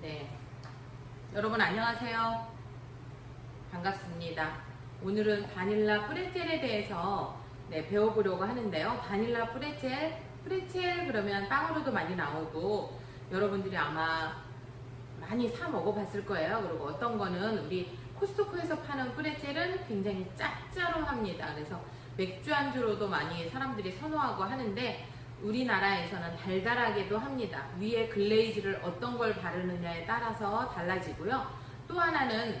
네. 여러분 안녕하세요. 반갑습니다. 오늘은 바닐라 프레첼에 대해서 네, 배워보려고 하는데요. 바닐라 프레첼, 프레첼 그러면 빵으로도 많이 나오고 여러분들이 아마 많이 사 먹어봤을 거예요. 그리고 어떤 거는 우리 코스트코에서 파는 프레첼은 굉장히 짭짤합니다. 그래서 맥주 안주로도 많이 사람들이 선호하고 하는데 우리나라에서는 달달하게도 합니다. 위에 글레이즈를 어떤 걸 바르느냐에 따라서 달라지고요. 또 하나는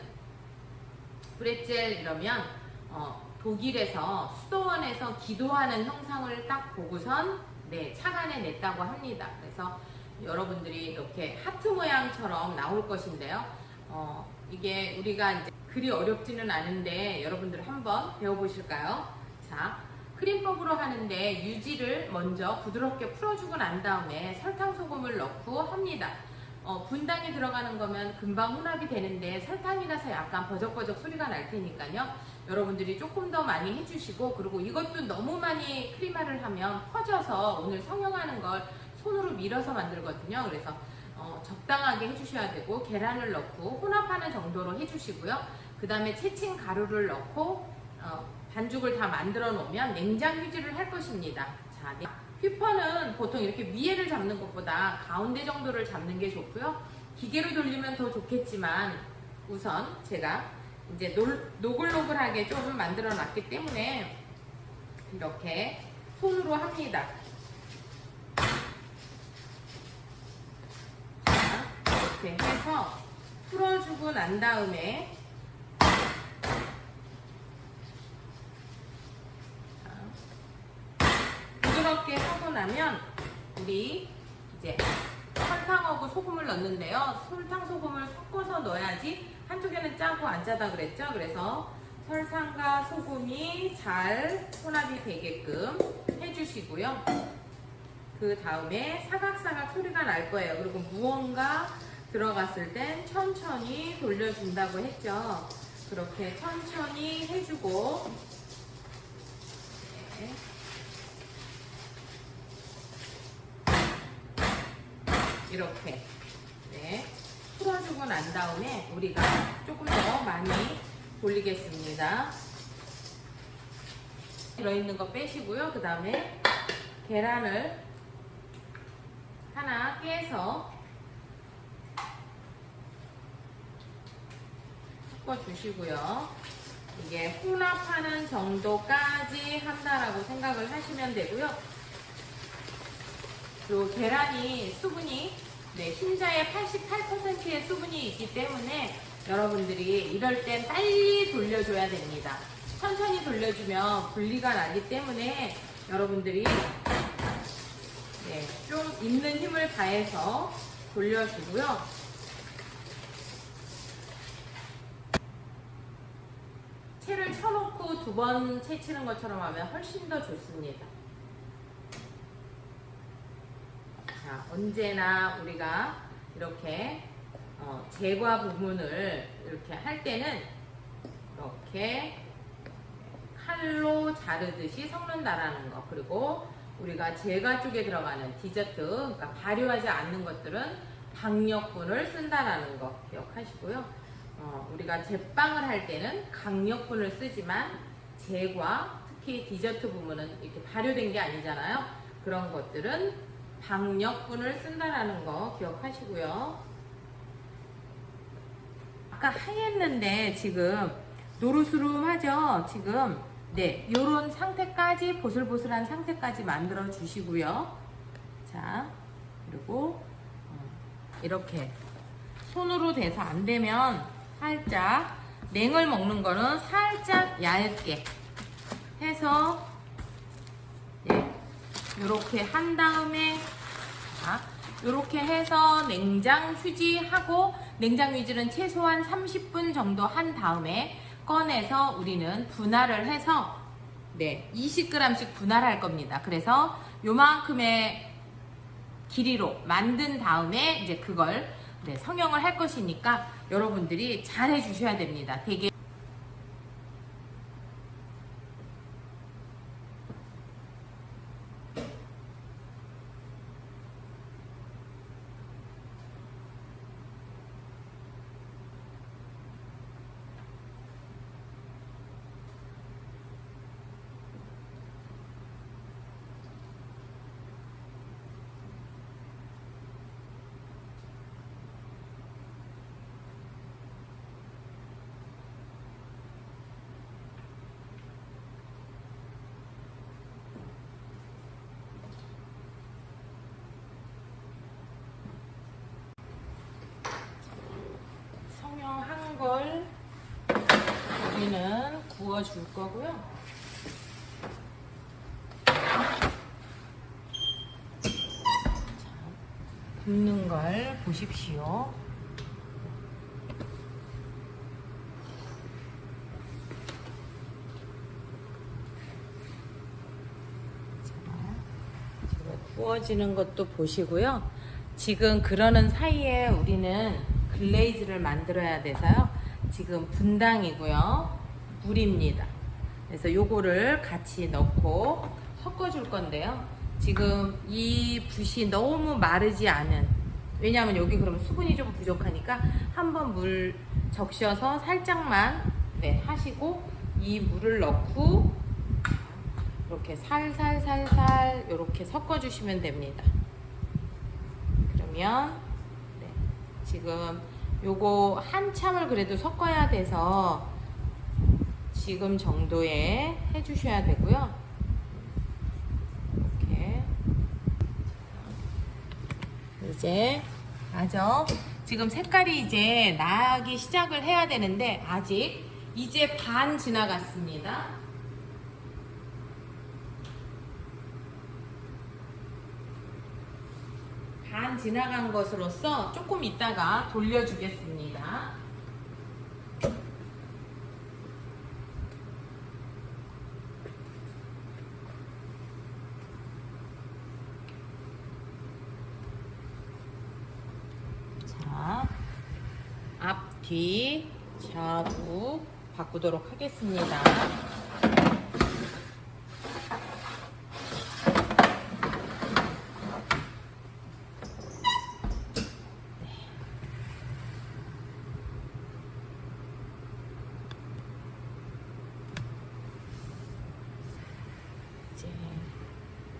브레첼 이러면 어, 독일에서 수도원에서 기도하는 형상을 딱 보고선 네, 착안해 냈다고 합니다. 그래서 여러분들이 이렇게 하트 모양처럼 나올 것인데요. 어, 이게 우리가 이제 그리 어렵지는 않은데 여러분들 한번 배워보실까요? 자, 크림법으로 하는데 유지를 먼저 부드럽게 풀어주고 난 다음에 설탕 소금을 넣고 합니다. 어, 분당이 들어가는 거면 금방 혼합이 되는데 설탕이라서 약간 버적버적 소리가 날 테니까요. 여러분들이 조금 더 많이 해주시고 그리고 이것도 너무 많이 크리마를 하면 퍼져서 오늘 성형하는 걸 손으로 밀어서 만들거든요. 그래서 어, 적당하게 해주셔야 되고 계란을 넣고 혼합하는 정도로 해주시고요. 그 다음에 채친 가루를 넣고 어, 반죽을 다 만들어 놓으면 냉장 휴지를 할 것입니다. 자, 네. 휘퍼는 보통 이렇게 위에를 잡는 것보다 가운데 정도를 잡는 게 좋고요. 기계로 돌리면 더 좋겠지만 우선 제가 이제 놀, 노글노글하게 조금 만들어 놨기 때문에 이렇게 손으로 합니다. 자, 이렇게 해서 풀어주고 난 다음에 부드럽게 하고 나면 우리 이제 설탕하고 소금을 넣는데요. 설탕 소금을 섞어서 넣어야지 한쪽에는 짜고 안 짜다 그랬죠. 그래서 설탕과 소금이 잘 혼합이 되게끔 해주시고요. 그 다음에 사각사각 소리가 날 거예요. 그리고 무언가 들어갔을 땐 천천히 돌려준다고 했죠. 그렇게 천천히 해주고 네. 이렇게 네, 풀어주고 난 다음에 우리가 조금 더 많이 돌리겠습니다. 들어있는 거 빼시고요. 그 다음에 계란을 하나 깨서 섞어주시고요. 이게 혼합하는 정도까지 한다라고 생각을 하시면 되고요. 그리고 계란이 수분이 네, 흰자의 88%의 수분이 있기 때문에 여러분들이 이럴 땐 빨리 돌려줘야 됩니다. 천천히 돌려주면 분리가 나기 때문에 여러분들이 네, 좀 있는 힘을 다해서 돌려주고요. 채를 쳐놓고 두 번 채치는 것처럼 하면 훨씬 더 좋습니다. 자, 언제나 우리가 이렇게 어, 제과 부분을 이렇게 할 때는 이렇게 칼로 자르듯이 섞는다라는 거. 그리고 우리가 제과 쪽에 들어가는 디저트, 그러니까 발효하지 않는 것들은 박력분을 쓴다라는 거 기억하시고요. 어, 우리가 제빵을 할 때는 강력분을 쓰지만 제과, 특히 디저트 부분은 이렇게 발효된 게 아니잖아요. 그런 것들은 박력분을 쓴다라는 거 기억하시고요. 아까 하였는데 지금 노르스름하죠? 지금 네, 요런 상태까지 보슬보슬한 상태까지 만들어 주시고요. 자, 그리고 어, 이렇게 손으로 돼서 안 되면 살짝 냉을 먹는 거는 살짝 얇게 해서 네, 이렇게 한 다음에 자, 이렇게 해서 냉장 휴지하고 냉장 휴지는 최소한 30분 정도 한 다음에 꺼내서 우리는 분할을 해서 네, 20g씩 분할할 겁니다. 그래서 요만큼의 길이로 만든 다음에 이제 그걸 네, 성형을 할 것이니까 여러분들이 잘 해주셔야 됩니다. 되게 구워줄 거고요. 자, 굽는 걸 보십시오. 구워지는 것도 보시고요. 지금 그러는 사이에 우리는 글레이즈를 만들어야 돼서요. 지금 분당이고요. 물입니다. 그래서 요거를 같이 넣고 섞어줄 건데요. 지금 이 붓이 너무 마르지 않은 왜냐하면 여기 그러면 수분이 좀 부족하니까 한번 물 적셔서 살짝만 네, 하시고 이 물을 넣고 이렇게 살살살살 이렇게 섞어주시면 됩니다. 그러면 네, 지금 요거 한참을 그래도 섞어야 돼서 지금 정도에 해주셔야 되고요. 이렇게 이제 맞아. 지금 색깔이 이제 나기 시작을 해야 되는데 아직 이제 반 지나갔습니다. 반 지나간 것으로서 조금 있다가 돌려주겠습니다. 자, 앞, 뒤, 좌우 바꾸도록 하겠습니다.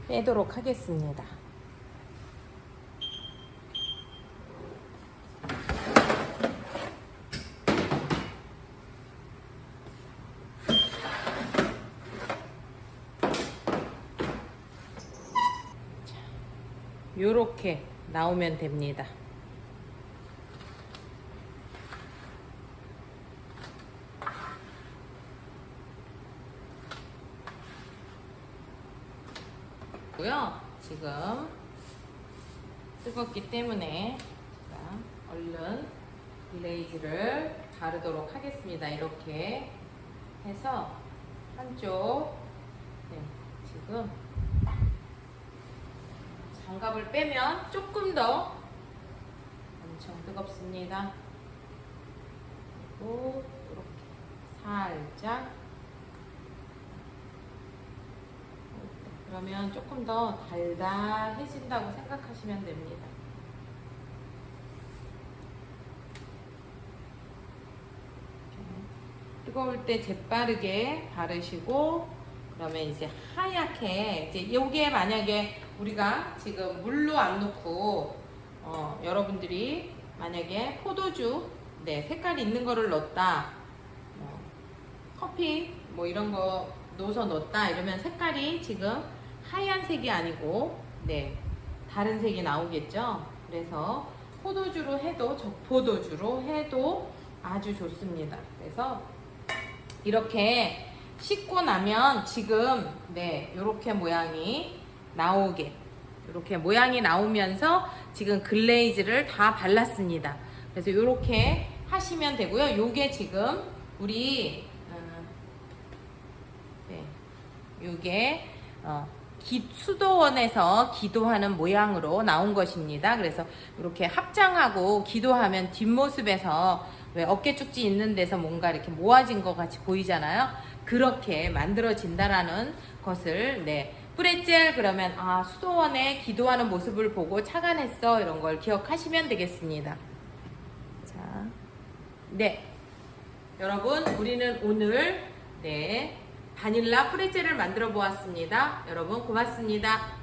빼도록 하겠습니다. 요렇게 나오면 됩니다. 지금 뜨겁기 때문에 얼른 글레이즈를 바르도록 하겠습니다. 이렇게 해서 한쪽 네, 지금 장갑을 빼면 조금 더 엄청 뜨겁습니다. 그리고 이렇게 살짝 그러면 조금 더 달달해진다고 생각하시면 됩니다. 뜨거울 때 재빠르게 바르시고 그러면 이제 하얗게 이제 요게 만약에 우리가 지금 물로 안 넣고 어, 여러분들이 만약에 포도주 네 색깔이 있는 거를 넣었다. 어, 커피 뭐 이런 거 넣어서 넣었다 이러면 색깔이 지금 하얀색이 아니고 네 다른 색이 나오겠죠? 그래서 포도주로 해도 적포도주로 해도 아주 좋습니다. 그래서 이렇게 씻고 나면 지금 네 이렇게 모양이 나오게 이렇게 모양이 나오면서 지금 글레이즈를 다 발랐습니다. 그래서 이렇게 하시면 되고요. 요게 지금 우리 음, 네, 요게 어, 기, 수도원에서 기도하는 모양으로 나온 것입니다. 그래서 이렇게 합장하고 기도하면 뒷모습에서 왜 어깨 쭉지 있는 데서 뭔가 이렇게 모아진 것 같이 보이잖아요. 그렇게 만들어진다라는 것을 네. 뿌레젤 그러면 아 수도원에 기도하는 모습을 보고 착안했어 이런 걸 기억하시면 되겠습니다. 자, 네, 여러분 우리는 오늘 네 바닐라 프레첼을 만들어 보았습니다. 여러분 고맙습니다.